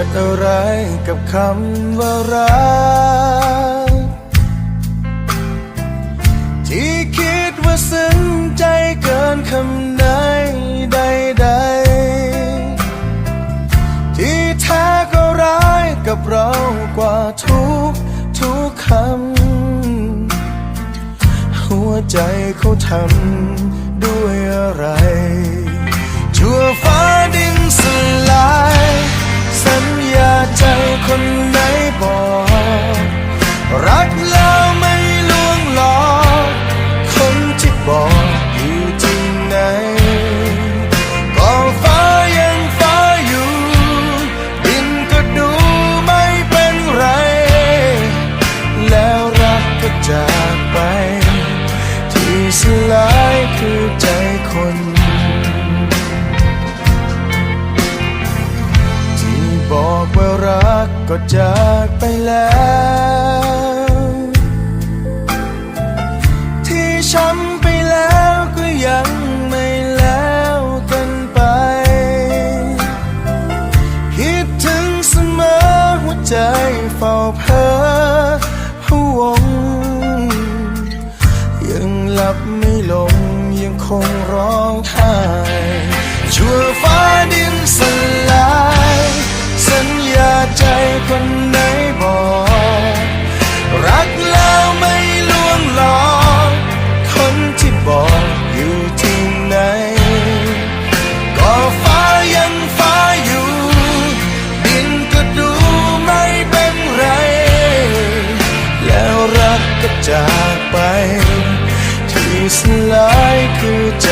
ิดอะไรกับคำว่ารัก ที่คิดว่าซึ้งใจเกินคำไหนใดๆ ที่แท้ก็ร้ายกับเรากว่าทุกทุกคำ หัวใจเขาทำด้วยอะไร ชั่วฟ้า คนไหนบอก ก็จากไปแล้ว จากไป ที่สลายคือใจ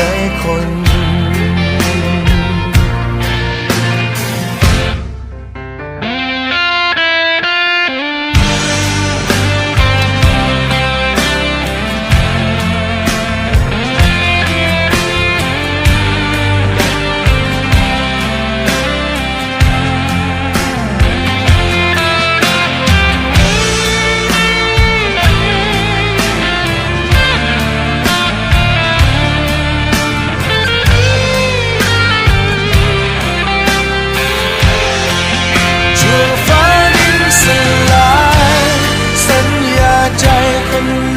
ใจคน